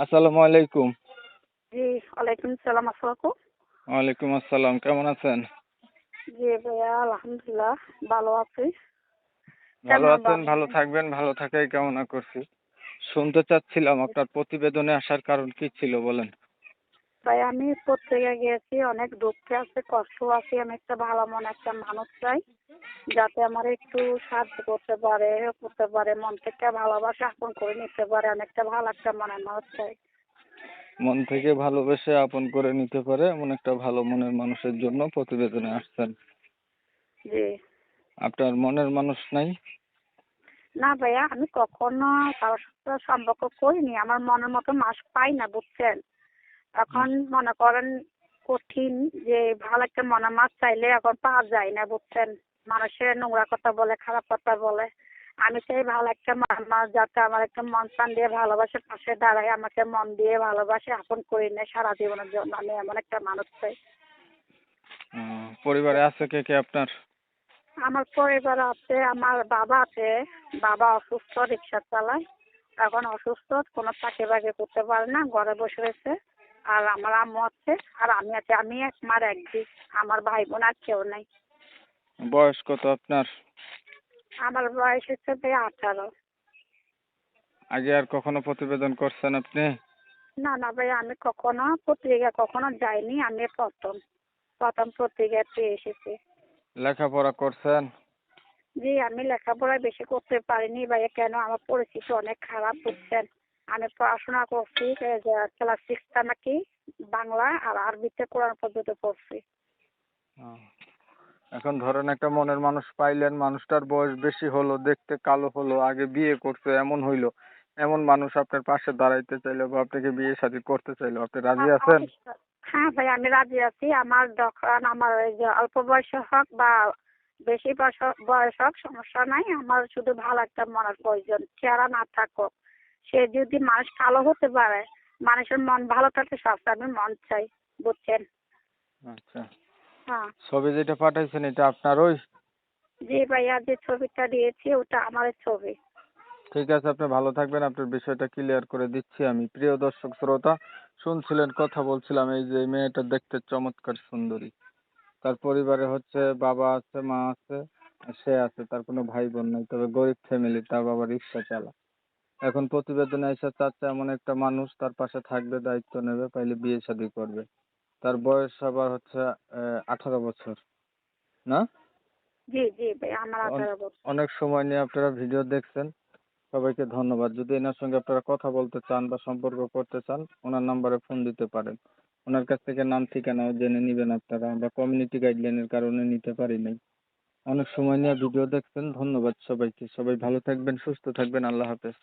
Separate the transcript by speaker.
Speaker 1: আসসালামু আলাইকুম।
Speaker 2: জি ওয়ালাইকুম সালাম আসসালাম
Speaker 1: ওয়ালাইকুম আসসালাম কেমন আছেন?
Speaker 2: জি ভাইয়া আলহামদুলিল্লাহ ভালো আছি।
Speaker 1: ভালো আছেন
Speaker 2: আছেন?
Speaker 1: ভালো থাকবেন ভালো থাকাই কামনা করছি। শুনতে চাচ্ছিলাম আপনার প্রতিবেদনে আসার কারণ কি ছিল বলেন?
Speaker 2: ভাই আমি পত্রিকা গিয়েছি অনেক দুঃখে আছে কষ্ট আছে আমি একটা ভালো মন একটা মানুষ চাই যাতে আমার একটু সাহায্য করতে পারে করতে পারে মন থেকে ভালোবাসা আপন করে নিতে পারে অনেকটা ভালো একটা মনের মানুষ চাই।
Speaker 1: মন থেকে ভালোবেসে আপন করে নিতে পারে এমন একটা ভালো মনের মানুষের জন্য প্রতিবেদনে আসছেন।
Speaker 2: জি।
Speaker 1: আপনার মনের মানুষ নাই?
Speaker 2: না ভাইয়া আমি কখনো কারোর সাথে সম্পর্ক করিনি আমার মনের মতো মাস পাই না বুঝছেন? এখন মনে করেন কঠিন যে ভালো একটা মনের মাছ চাইলে এখন পাওয়া যায় না বুঝছেন? মানুষের নোংরা কথা বলে খারাপ কথা বলে। আমি চাই ভালো একটা মাছ যাতে আমার একটা মন প্রাণ দিয়ে ভালোবাসে পাশে দাঁড়ায় আমাকে মন দিয়ে ভালোবাসে আপন করে নেয় সারা জীবনের জন্য আমি এমন একটা মানুষ চাই।
Speaker 1: পরিবারে আছে কে কে আপনার?
Speaker 2: আমার পরিবার আছে আমার বাবা আছে। বাবা অসুস্থ রিক্সা চালায়। এখন অসুস্থ কোনো চাকরি বাকরি করতে পারে না ঘরে বসে রয়েছে। আর আমার আম্মু আছে আর আমি আছি আমি এক মার এক আমার ভাই বোন আর কেউ নাই।
Speaker 1: বয়স কত আপনার?
Speaker 2: আমার বয়স হচ্ছে ভাই আঠারো।
Speaker 1: আগে আর কখনো প্রতিবেদন করছেন আপনি?
Speaker 2: না না ভাই আমি কখনো পত্রিকা কখনো যাইনি আমি প্রথম প্রথম পত্রিকাতে এসেছি।
Speaker 1: লেখাপড়া করছেন?
Speaker 2: জি আমি লেখাপড়া বেশি করতে পারিনি ভাই কেন? আমার পরিস্থিতি অনেক খারাপ বুঝছেন। আমি পড়াশোনা করছি ক্লাস সিক্সটা নাকি বাংলা আর আরবিতে কোরআন পদ্ধতি পড়ছি।
Speaker 1: এখন ধরেন একটা মনের মানুষ পাইলেন মানুষটার বয়স বেশি হলো দেখতে কালো হলো আগে বিয়ে করছে এমন হইল। এমন মানুষ আপনার পাশে দাঁড়াইতে চাইলো বা আপনাকে বিয়ে শাদী করতে চাইলো। আপনি রাজি আছেন?
Speaker 2: হ্যাঁ ভাই আমি রাজি আছি। আমার যখন আমার ওই যে অল্প বয়স হোক বা বেশি বয়স হোক- বয়স হোক সমস্যা নাই। আমার শুধু ভালো একটা মনের প্রয়োজন চেহারা না থাকুক। সে যদি মানুষ কালো হতে পারে মানুষের মন ভালো থাকতে সবসময় মন চাই বুঝছেন?
Speaker 1: আচ্ছা।
Speaker 2: হ্যাঁ।
Speaker 1: ছবি যেটা পাঠাইছেন এটা আপনার ওই?
Speaker 2: জি ভাইয়া যে ছবিটা দিয়েছি ওটা আমার ছবি।
Speaker 1: ঠিক আছে আপনি ভালো থাকবেন। আপনার বিষয়টা ক্লিয়ার করে দিচ্ছি আমি। প্রিয় দর্শক শ্রোতা শুনছিলেন কথা বলছিলাম এই যে মেয়েটা দেখতে চমৎকার সুন্দরী। তার পরিবারে হচ্ছে বাবা আছে মা আছে সে আছে তার কোনো ভাই বোন নাই তবে গরিব ফ্যামিলি তার বাবা রিক্সা চালা এখন প্রতিবেদনে এসে চাচ্ছে এমন একটা মানুষ তার পাশে থাকবে দায়িত্ব নেবে পাইলে বিয়ে শাদী করবে। তার বয়স আবার হচ্ছে আঠারো বছর। না?
Speaker 2: জি জি আমার আঠারো বছর।
Speaker 1: অনেক সময় নিয়ে আপনারা ভিডিও দেখছেন। সবাইকে ধন্যবাদ। যদি এনার সঙ্গে আপনারা কথা বলতে চান বা সম্পর্ক করতে চান ওনার নাম্বারে ফোন দিতে পারেন। ওনার কাছ থেকে নাম ঠিকানাও জেনে নেবেন আপনারা আমরা কমিউনিটি গাইডলাইনের কারণে নিতে পারি নাই। অনেক সময় নিয়ে ভিডিও দেখছেন। ধন্যবাদ সবাইকে। সবাই ভালো থাকবেন সুস্থ থাকবেন। আল্লাহ হাফেজ।